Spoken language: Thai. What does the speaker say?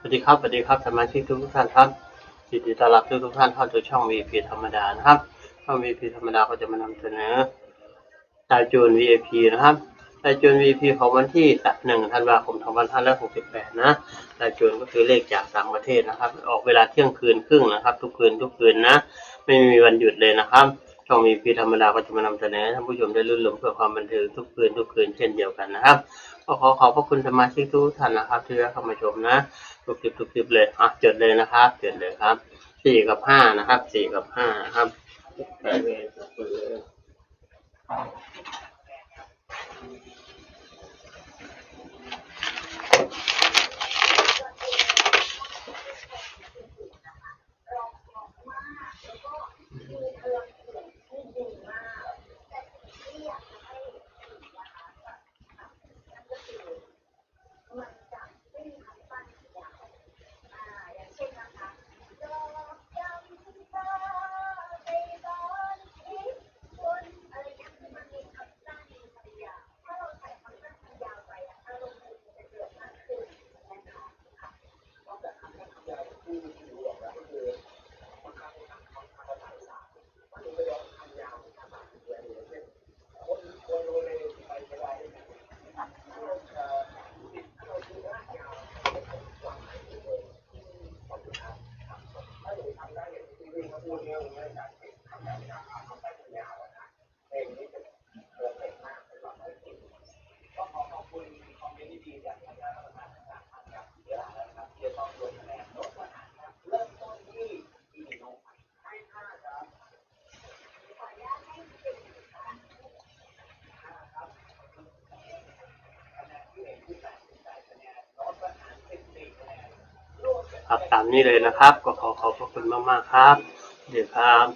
สวัสดีครับสวัสดีครับสมาชิกทุกท่านครับยินดีต้อนรับทุกทุกท่านเข้าสู่ช่อง VP ธรรมดานะครับช่อง VP ธรรมดาก็จะมานำเสนอรายจูน VIP นะครับรายจูน VIP ของวันที่1ธันวาคม2568นะรายจูนก็คือเลขจากต่างประเทศนะครับ ออกเวลาเที่ยงคืนครึ่งนะครับ ทุกคืนทุกคืนนะ ไม่มีวันหยุดเลยนะครับช่อง VP ธรรมดาก็จะมานำเสนอให้ท่านผู้ชมได้รื่นรมเพื่อความบันเทิงทุกคืนทุกคืนเช่นเดียวกันนะครับก็ขอขอบพระคุณสมาชิกทุกท่านนะครับที่เข้ามาชมนะ ทุกคลิปทุกคลิปเลยอะจดเลยนะครับจดเลยครับสี่กับห้านะครับสี่กับห้านะครับแปดเลย ครับตามนี้เลยนะครับ ก็ขอขอบพระคุณมากๆครับ เดี๋ยวครับ